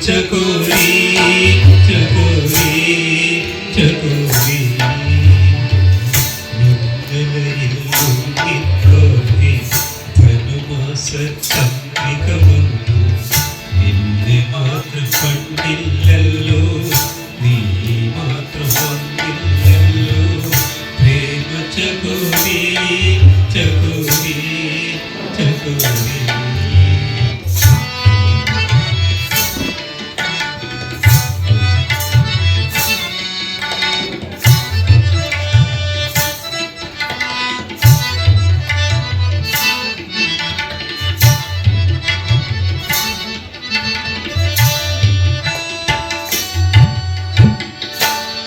ചകോരി ചകോരി ചകോരി ധനുമാസമികമു നിന്നെ മാത്രം കണ്ടില്ലല്ലോ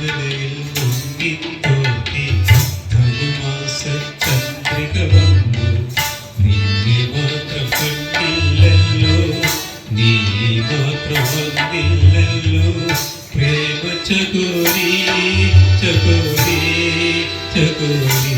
மகளிரில் முங்கி போட்டி தனுமாச சந்திரிக வந்து நின்னை மாத்திர கொண்டில்லோ நீ மாத்திர வந்தில்லோ பிரேம சகோரி சகோரி சகோரி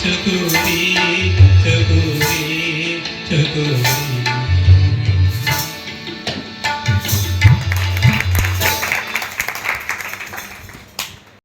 chakuri chakuri chakuri.